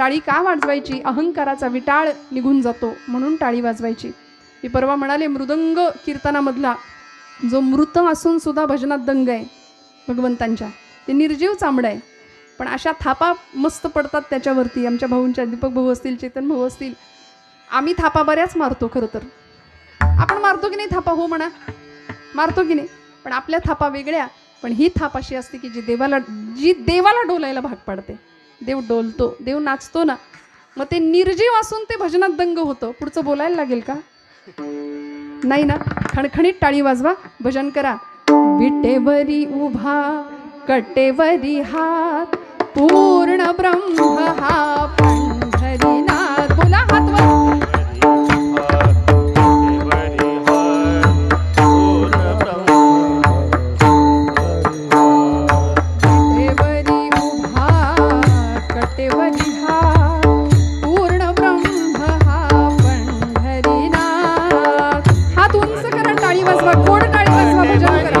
टाळी का वाजवायची? अहंकाराचा विटाळ निघून जातो म्हणून टाळी वाजवायची. मी परवा म्हणाले मृदंग कीर्तनामधला जो मृत असून सुद्धा भजनात दंग आहे भगवंतांच्या. ते निर्जीव चांबड आहे. पण अशा थापा मस्त पडतात त्याच्यावरती. आमच्या भाऊंच्या दीपक भाऊ असतील चेतन भाऊ असतील. आम्ही थापा बऱ्याच मारतो खरं तर. आपण मारतो की नाही थापा? हो म्हणा. मारतो की नाही? पण आपल्या थापा वेगळ्या. पण ही थाप अशी असते की जी देवाला जी देवाला डोलायला भाग पाडते. देव डोलतो देव नाचतो ना. मग ते निर्जीव असून ते भजनात दंग होतं. पुढचं बोलायला लागेल का? नाही ना. खणखणीत टाळी वाजवा. भजन करा. विटेवरी उभा कटेवरी हात पूर्ण ब्रह्म हा पण टाळी वाजवा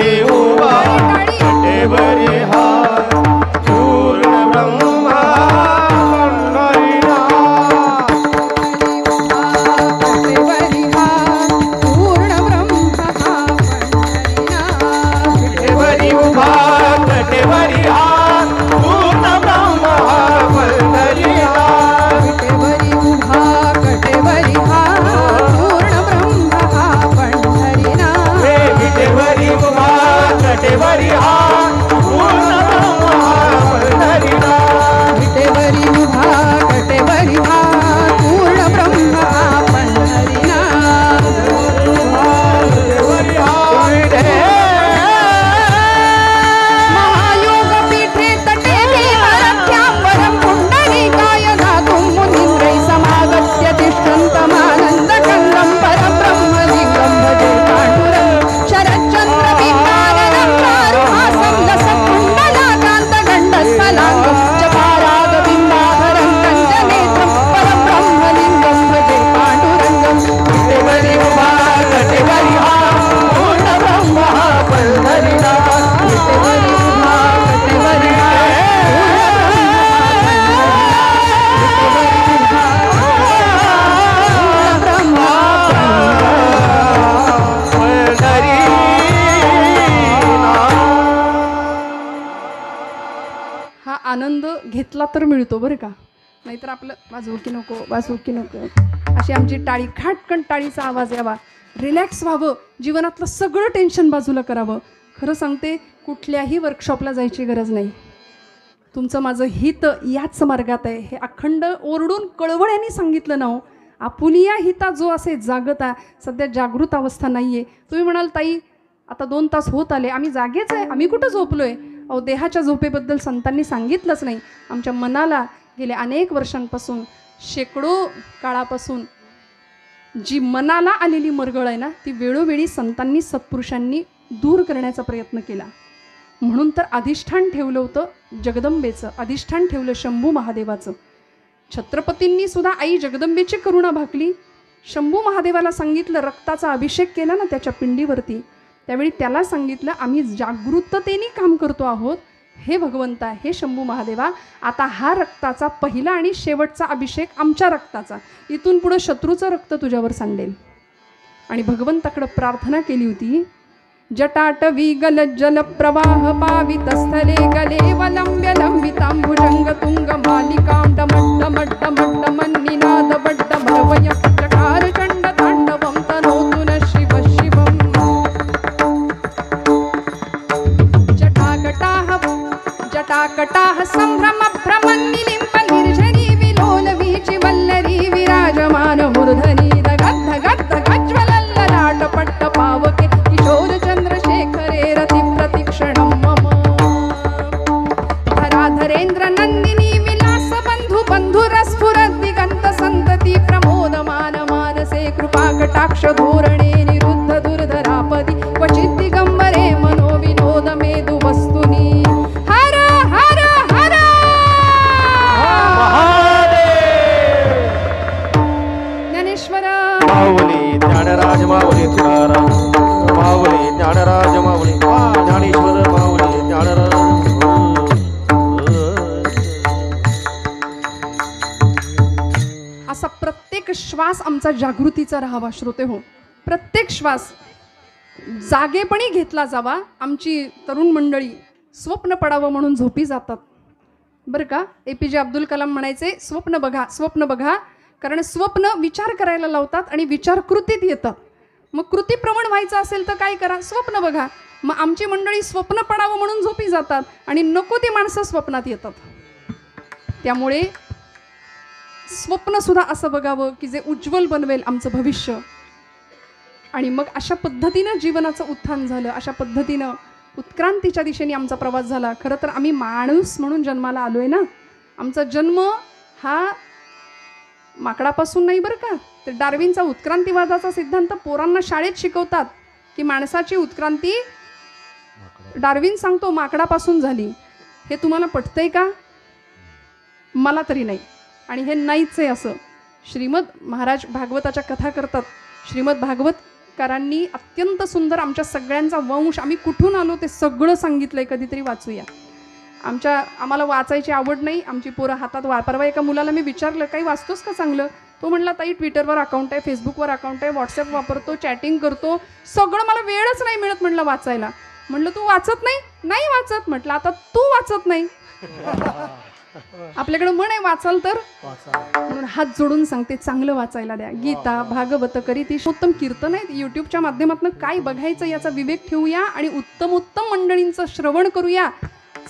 कटेवरी उभा तर मिळतो बरं का? नाहीतर आपलं वाजवू की नको वाजवू की नको. अशी आमची टाळी खाटकन टाळीचा आवाज यावा. रिलॅक्स व्हावं. जीवनातलं सगळं टेन्शन बाजूला करावं. खरं सांगते कुठल्याही वर्कशॉपला जायची गरज नाही. तुमचं माझं हित याच मार्गात आहे. हे अखंड ओरडून कळवळ्यांनी सांगितलं ना हो. आपुलिया हिता जो असे जागता सध्या जागृत अवस्था नाही आहे तुम्ही म्हणाल ताई आता दोन तास होत आले. आम्ही जागेच आहे. आम्ही कुठं झोपलो आहे अहो देहाच्या झोपेबद्दल संतांनी सांगितलंच नाही. आमच्या मनाला गेल्या अनेक वर्षांपासून शेकडो काळापासून जी मनाला आलेली मरगळ आहे ना ती वेळोवेळी संतांनी सत्पुरुषांनी दूर करण्याचा प्रयत्न केला. म्हणून तर अधिष्ठान ठेवलं होतं जगदंबेचं अधिष्ठान ठेवलं शंभू महादेवाचं. छत्रपतींनी सुद्धा आई जगदंबेची करुणा भाकली. शंभू महादेवाला सांगितलं रक्ताचा अभिषेक केला ना त्याच्या पिंडीवरती. त्यावेळी त्याला सांगितलं आम्ही जागृततेने काम करतो आहोत. हे भगवंता हे शंभू महादेवा. आता हा रक्ताचा पहिला आणि शेवटचा अभिषेक आमच्या रक्ताचा. इथून पुढं शत्रूचं रक्त तुझ्यावर सांडेल. आणि भगवंताकडं प्रार्थना केली होती. जटाटवी गल जल प्रवाह पावित स्थले गले वलंब्य लंबितांबुजंग तुंग मालिकां डमड्ड मड्ड मड्ड मन्निनाद बड्ड भरवय जटाकटाह संभ्रम श्वास आमचा जागृतीचा राहावा श्रोते हो. प्रत्येक श्वास जागेपणी घेतला जावा आमची तरुण मंडळी स्वप्न पडावं म्हणून झोपी जातात. बरं का? ए पी जे अब्दुल कलाम म्हणायचे स्वप्न बघा स्वप्न बघा. कारण स्वप्न विचार करायला लावतात आणि विचार कृतीत येतात. मग कृतीप्रवण व्हायचं असेल तर काय करा? स्वप्न बघा. मग आमची मंडळी स्वप्न पडावं म्हणून झोपी जातात आणि नको ती माणसं स्वप्नात येतात. त्यामुळे स्वप्न सुद्धा असं बघावं की जे उज्ज्वल बनवेल आमचं भविष्य. आणि मग अशा पद्धतीनं जीवनाचं उत्थान झालं अशा पद्धतीनं उत्क्रांतीच्या दिशेने आमचा प्रवास झाला. खरं तर आम्ही माणूस म्हणून जन्माला आलो आहे ना. आमचा जन्म हा माकडापासून नाही बरं का. तर डार्विनचा उत्क्रांतीवादाचा सिद्धांत पोरांना शाळेत शिकवतात की माणसाची उत्क्रांती डार्विन सांगतो माकडापासून झाली. हे तुम्हाला पटतंय का? मला तरी नाही. आणि हे नाहीच आहे असं. श्रीमद महाराज भागवताच्या कथा करतात. श्रीमद भागवतकारांनी अत्यंत सुंदर आमच्या सगळ्यांचा वंश आम्ही कुठून आलो ते सगळं सांगितलंय कधीतरी वाचूया. आमच्या आम्हाला वाचायची आवड नाही आमची पोरं हातात वा परवा एका मुलाला मी विचारलं काही वाचतोस का चांगलं? तो म्हणला ताई ट्विटरवर अकाउंट आहे फेसबुकवर अकाउंट आहे व्हॉट्सअप वापरतो चॅटिंग करतो सगळं मला वेळच नाही मिळत म्हणलं वाचायला. म्हणलं तू वाचत नाही? नाही वाचत. म्हटलं आता तू वाचत नाही. आपल्याकडे म्हण आहे वाचाल तर. म्हणून हात जोडून सांगते चांगलं वाचायला द्या. गीता भागवत करी ती उत्तम कीर्तन आहेत. युट्यूबच्या माध्यमातून काय बघायचं याचा विवेक ठेवूया आणि उत्तम उत्तम मंडळींचं श्रवण करूया.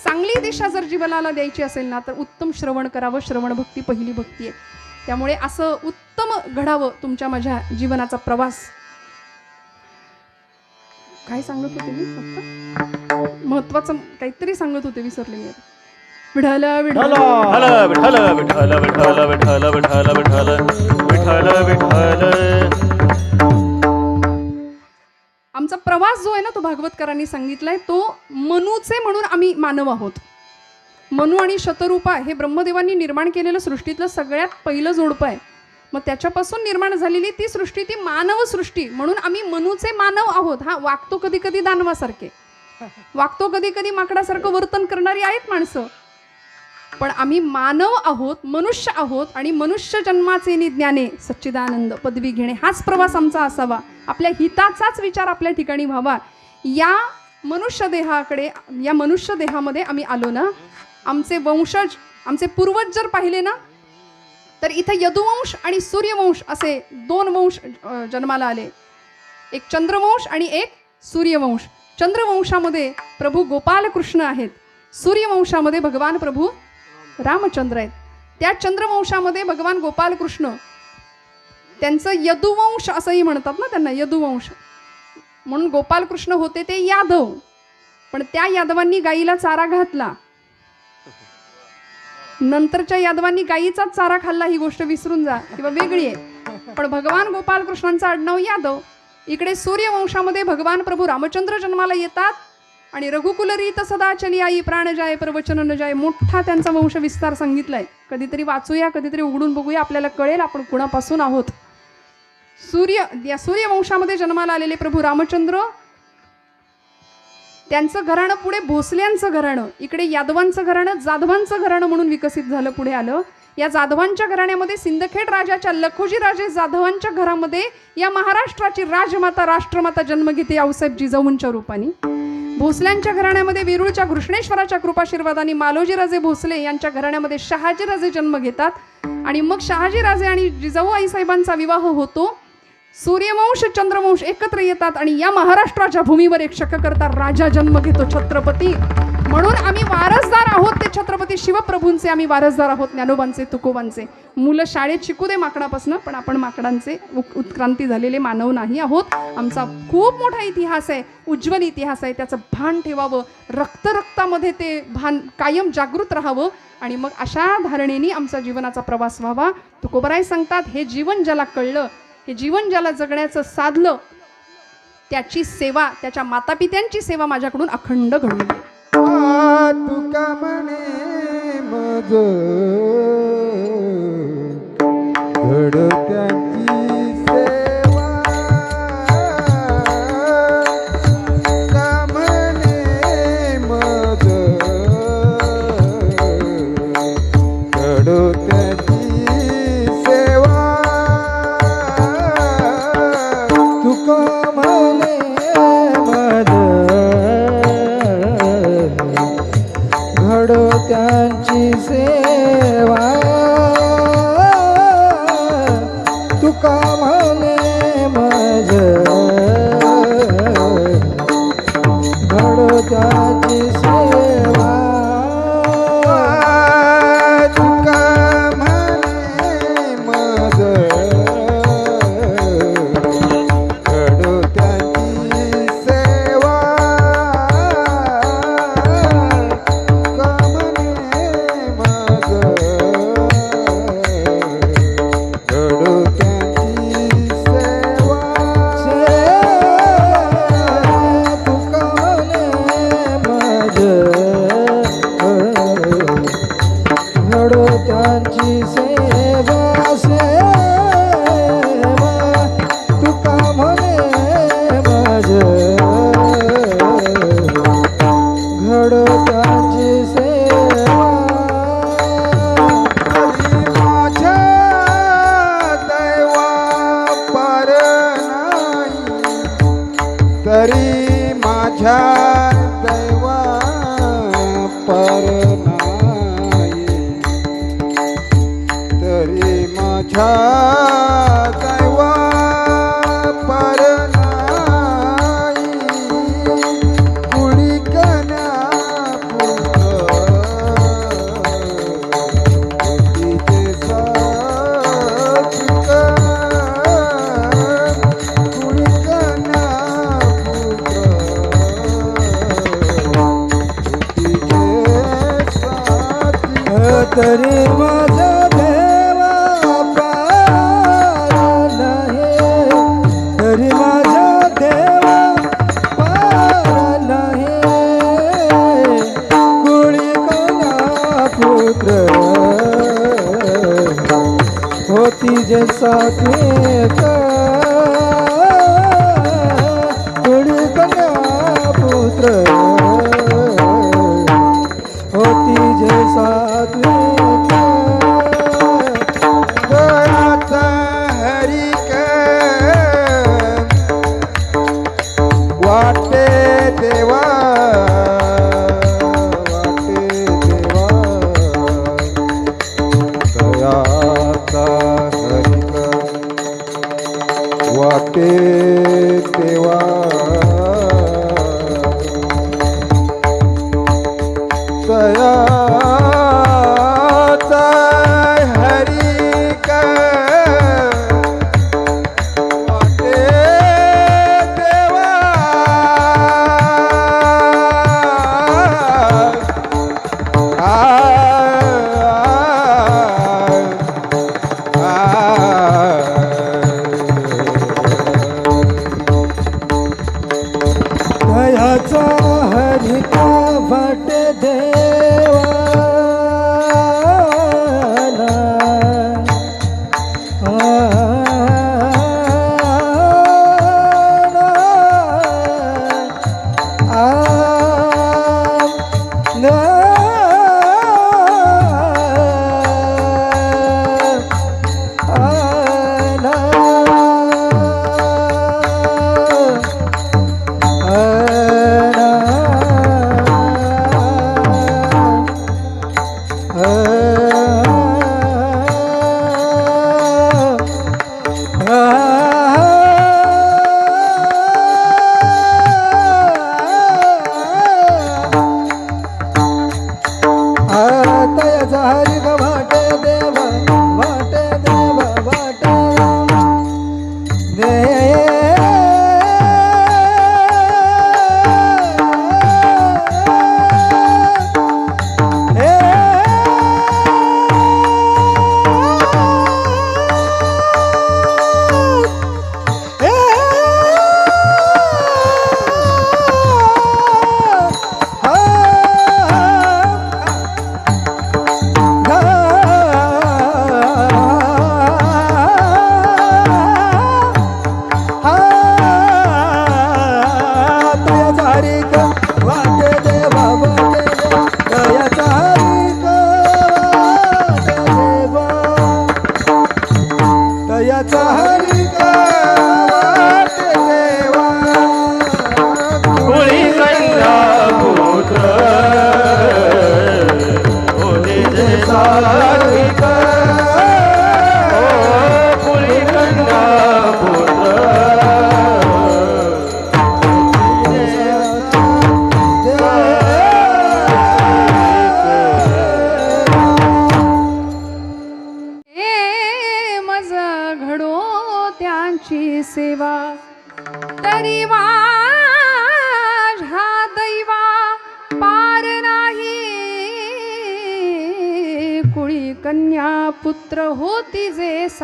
चांगली दिशा जर जीवनाला द्यायची असेल ना तर उत्तम श्रवण करावं. श्रवण भक्ती पहिली भक्ती आहे. त्यामुळे असं उत्तम घडावं तुमच्या माझ्या जीवनाचा प्रवास. काय सांगत होते मी? फक्त महत्वाचं काहीतरी सांगत होते विसरले मी आमचा प्रवास जो आहे ना तो भागवतकरांनी सांगितलाय तो मनूचे म्हणून आम्ही मानव आहोत. मनू आणि शतरूपा हे ब्रह्मदेवांनी निर्माण केलेलं सृष्टीतलं सगळ्यात पहिलं जोडपं आहे. मग त्याच्यापासून निर्माण झालेली ती सृष्टी ती मानव सृष्टी म्हणून आम्ही मनूचे मानव आहोत. हा वागतो कधी कधी दानवासारखे. वागतो कधी कधी माकडासारखं वर्तन करणारी आहेत माणसं. पण आम्ही मानव आहोत मनुष्य आहोत आणि मनुष्य जन्माचे नि ज्ञाने सच्चिदानंद पदवी घेणे हाच प्रवास आमचा असावा. आपल्या हिताचाच विचार आपल्या ठिकाणी व्हावा. या मनुष्य देहाकडे या मनुष्य देहामध्ये आम्ही आलो ना आमचे वंशज आमचे पूर्वज जर पाहिले ना तर इथं यदुवंश आणि सूर्यवंश असे दोन वंश जन्माला आले. एक चंद्रवंश आणि एक सूर्यवंश. चंद्रवंशामध्ये प्रभू गोपाल कृष्ण आहेत. सूर्यवंशामध्ये भगवान प्रभू रामचंद्र आहेत. त्या चंद्रवंशामध्ये भगवान गोपाल कृष्ण त्यांचं यदुवंश असंही म्हणतात ना त्यांना यदुवंश. म्हणून गोपाल कृष्ण होते ते यादव. पण त्या यादवांनी गाईला चारा घातला. नंतरच्या यादवांनी गाईचाच चारा खाल्ला ही गोष्ट विसरून जा किंवा वेगळी आहे. पण भगवान गोपालकृष्णांचं आडनाव यादव. इकडे सूर्यवंशामध्ये भगवान प्रभू रामचंद्र जन्माला येतात. आणि रघुकुलरीत सदाचली आई प्राण जाय प्रवचन न जाय मोठा त्यांचा वंश विस्तार सांगितलाय. कधीतरी वाचूया कधीतरी उघडून बघूया आपल्याला कळेल आपण कुणापासून आहोत. सूर्य या सूर्यवंशामध्ये जन्माला आलेले प्रभू रामचंद्र त्यांचं घराणं पुढे भोसल्यांचं घराणं इकडे यादवांचं घराणं जाधवांचं घराणं म्हणून विकसित झालं पुढे आलं. या जाधवांच्या घराण्यामध्ये सिंदखेड राजाच्या लखोजी राजे जाधवांच्या घरामध्ये या महाराष्ट्राची राजमाता राष्ट्रमाता जन्म घेते आऊसाहेब जिजाऊंच्या रूपाने. भोसल्यांच्या घराण्यामध्ये वेरूळच्या घृष्णेश्वराच्या कृपाशीर्वादाने मालोजीराजे भोसले यांच्या घराण्यामध्ये शहाजीराजे जन्म घेतात. आणि मग शहाजीराजे आणि जिजाऊ आईसाहेबांचा विवाह होतो. सूर्यवंश चंद्रवंश एकत्र येतात आणि या महाराष्ट्राच्या भूमीवर एक शक करता राजा जन्म घेतो छत्रपती. म्हणून आम्ही वारसदार आहोत ते छत्रपती शिवप्रभूंचे आम्ही वारसदार आहोत ज्ञानोबांचे तुकोबांचे. मुलं शाळेत शिकू दे माकडापासून पण आपण माकडांचे उत्क्रांती झालेले मानव नाही आहोत. आमचा खूप मोठा इतिहास आहे उज्ज्वल इतिहास आहे त्याचं भान ठेवावं रक्त रक्तामध्ये ते भान कायम जागृत राहावं आणि मग अशा धारणेने आमचा जीवनाचा प्रवास व्हावा. तुकोबराय सांगतात हे जीवन ज्याला कळलं हे जीवन ज्याला जगण्याचं साधलं त्याची सेवा त्याच्या मातापित्यांची सेवा माझ्याकडून अखंड घडून तुका म्हणे मज? घडत्या घडो त्यांची सेवा सेवा ¡Gracias! जे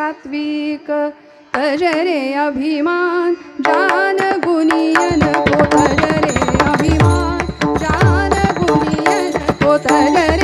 सात्विक तजरे अभिमान जान गुनियन को तजरे अभिमान जान गुनियन को तजरे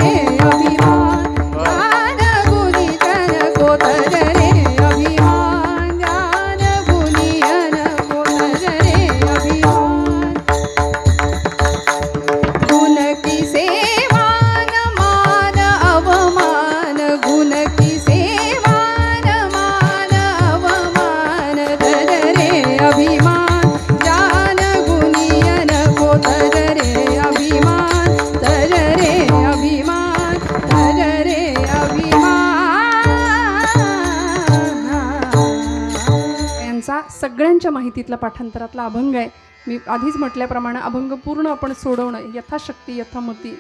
सगळ्यांच्या माहितीतला पाठांतरातला अभंग आहे. मी आधीच म्हटल्याप्रमाणे अभंग पूर्ण आपण सोडवणं यथाशक्ती यथामती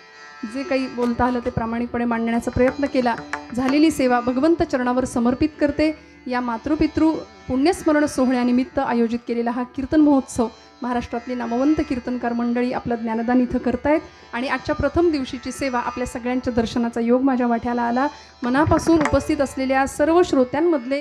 जे काही बोलता आलं ते प्रामाणिकपणे मांडण्याचा प्रयत्न केला. झालेली सेवा भगवंत चरणावर समर्पित करते. या मातृपितृ पुण्यस्मरण सोहळ्यानिमित्त आयोजित केलेला हा कीर्तन महोत्सव महाराष्ट्रातली नामवंत कीर्तनकार मंडळी आपलं ज्ञानदान इथं करतायत. आणि आजच्या प्रथम दिवशीची सेवा आपल्या सगळ्यांच्या दर्शनाचा योग माझ्या वाट्याला आला. मनापासून उपस्थित असलेल्या सर्व श्रोत्यांमधले